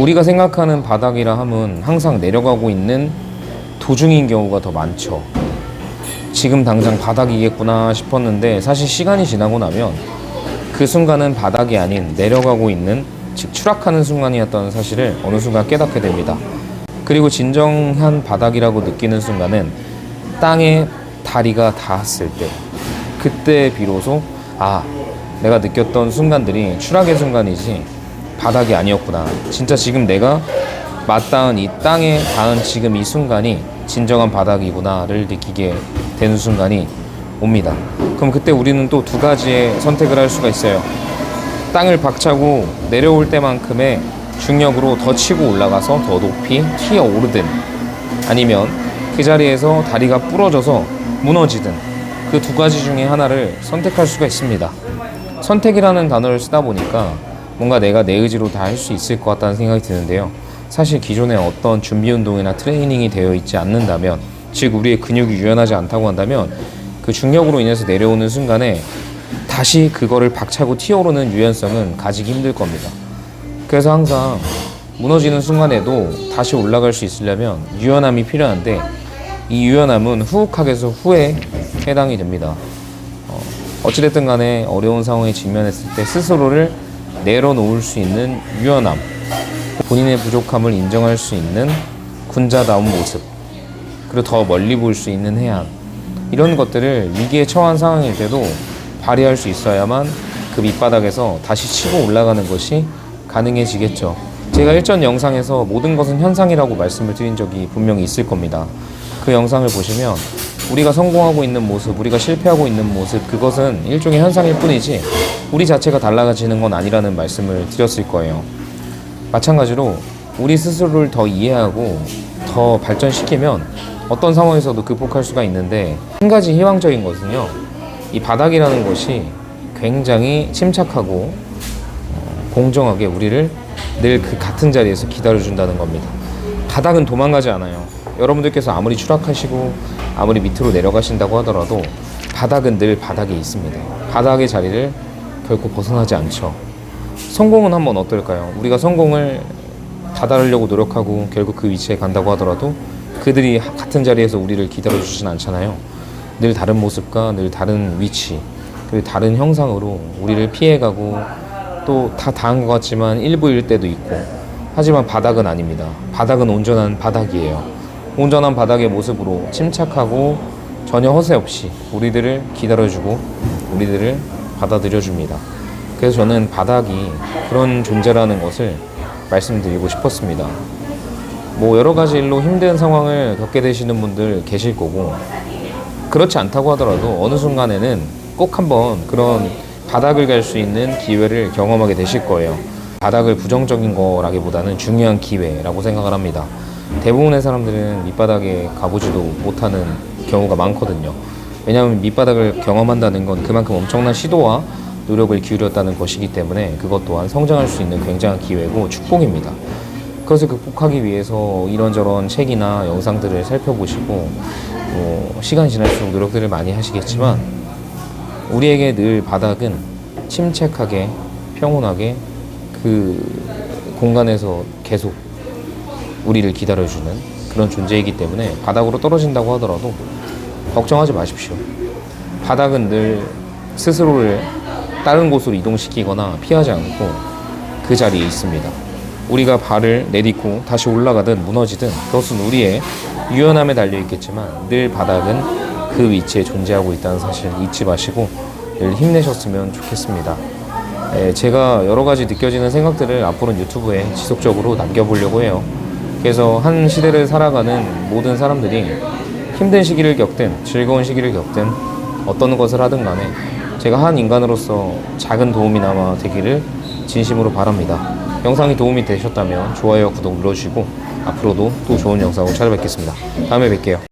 우리가 생각하는 바닥이라 함은 항상 내려가고 있는 도중인 경우가 더 많죠. 지금 당장 바닥이겠구나 싶었는데 사실 시간이 지나고 나면 그 순간은 바닥이 아닌 내려가고 있는 즉 추락하는 순간이었던 사실을 어느 순간 깨닫게 됩니다. 그리고 진정한 바닥이라고 느끼는 순간은 땅에 다리가 닿았을 때 그때 비로소 아 내가 느꼈던 순간들이 추락의 순간이지 바닥이 아니었구나. 진짜 지금 내가 맞닿은 이 땅에 닿은 지금 이 순간이 진정한 바닥이구나를 느끼게 되는 순간이 옵니다. 그럼 그때 우리는 또 두 가지의 선택을 할 수가 있어요. 땅을 박차고 내려올 때만큼의 중력으로 더 치고 올라가서 더 높이 튀어 오르든 아니면 그 자리에서 다리가 부러져서 무너지든 그 두 가지 중에 하나를 선택할 수가 있습니다. 선택이라는 단어를 쓰다 보니까 뭔가 내가 내 의지로 다 할 수 있을 것 같다는 생각이 드는데요. 사실 기존에 어떤 준비 운동이나 트레이닝이 되어 있지 않는다면, 즉 우리의 근육이 유연하지 않다고 한다면 그 중력으로 인해서 내려오는 순간에 다시 그거를 박차고 튀어오르는 유연성은 가지기 힘들 겁니다. 그래서 항상 무너지는 순간에도 다시 올라갈 수 있으려면 유연함이 필요한데 이 유연함은 후욱하게서 후에 해당이 됩니다. 어, 어찌됐든 간에 어려운 상황에 직면했을 때 스스로를 내려놓을 수 있는 유연함, 본인의 부족함을 인정할 수 있는 군자다운 모습, 그리고 더 멀리 볼 수 있는 해안, 이런 것들을 위기에 처한 상황일 때도 발휘할 수 있어야만 그 밑바닥에서 다시 치고 올라가는 것이 가능해지겠죠. 제가 일전 영상에서 모든 것은 현상이라고 말씀을 드린 적이 분명히 있을 겁니다. 그 영상을 보시면 우리가 성공하고 있는 모습, 우리가 실패하고 있는 모습, 그것은 일종의 현상일 뿐이지 우리 자체가 달라지는 건 아니라는 말씀을 드렸을 거예요. 마찬가지로 우리 스스로를 더 이해하고 더 발전시키면 어떤 상황에서도 극복할 수가 있는데 한 가지 희망적인 것은요. 이 바닥이라는 것이 굉장히 침착하고 어, 공정하게 우리를 늘 그 같은 자리에서 기다려준다는 겁니다. 바닥은 도망가지 않아요. 여러분들께서 아무리 추락하시고 아무리 밑으로 내려가신다고 하더라도 바닥은 늘 바닥에 있습니다. 바닥의 자리를 결코 벗어나지 않죠. 성공은 한번 어떨까요? 우리가 성공을 다다르려고 노력하고 결국 그 위치에 간다고 하더라도 그들이 하- 같은 자리에서 우리를 기다려주진 않잖아요. 늘 다른 모습과 늘 다른 위치, 그리고 다른 형상으로 우리를 피해가고 또다 당한 것 같지만 일부일 때도 있고 하지만 바닥은 아닙니다. 바닥은 온전한 바닥이에요. 온전한 바닥의 모습으로 침착하고 전혀 허세 없이 우리들을 기다려주고 우리들을 받아들여줍니다. 그래서 저는 바닥이 그런 존재라는 것을 말씀드리고 싶었습니다. 뭐 여러 가지 일로 힘든 상황을 겪게 되시는 분들 계실 거고 그렇지 않다고 하더라도 어느 순간에는 꼭 한번 그런 바닥을 갈 수 있는 기회를 경험하게 되실 거예요. 바닥을 부정적인 거라기보다는 중요한 기회라고 생각을 합니다. 대부분의 사람들은 밑바닥에 가보지도 못하는 경우가 많거든요. 왜냐하면 밑바닥을 경험한다는 건 그만큼 엄청난 시도와 노력을 기울였다는 것이기 때문에 그것 또한 성장할 수 있는 굉장한 기회고 축복입니다. 그것을 극복하기 위해서 이런저런 책이나 영상들을 살펴보시고 뭐 시간이 지날수록 노력들을 많이 하시겠지만 우리에게 늘 바닥은 침착하게 평온하게 그 공간에서 계속 우리를 기다려주는 그런 존재이기 때문에 바닥으로 떨어진다고 하더라도 걱정하지 마십시오. 바닥은 늘 스스로를 다른 곳으로 이동시키거나 피하지 않고 그 자리에 있습니다. 우리가 발을 내딛고 다시 올라가든 무너지든 그것은 우리의 유연함에 달려 있겠지만 늘 바닥은 그 위치에 존재하고 있다는 사실 잊지 마시고 늘 힘내셨으면 좋겠습니다. 예, 제가 여러 가지 느껴지는 생각들을 앞으로는 유튜브에 지속적으로 남겨보려고 해요. 그래서 한 시대를 살아가는 모든 사람들이 힘든 시기를 겪든 즐거운 시기를 겪든 어떤 것을 하든 간에 제가 한 인간으로서 작은 도움이나마 되기를 진심으로 바랍니다. 영상이 도움이 되셨다면 좋아요, 구독 눌러주시고 앞으로도 또 좋은 영상으로 찾아뵙겠습니다. 다음에 뵐게요.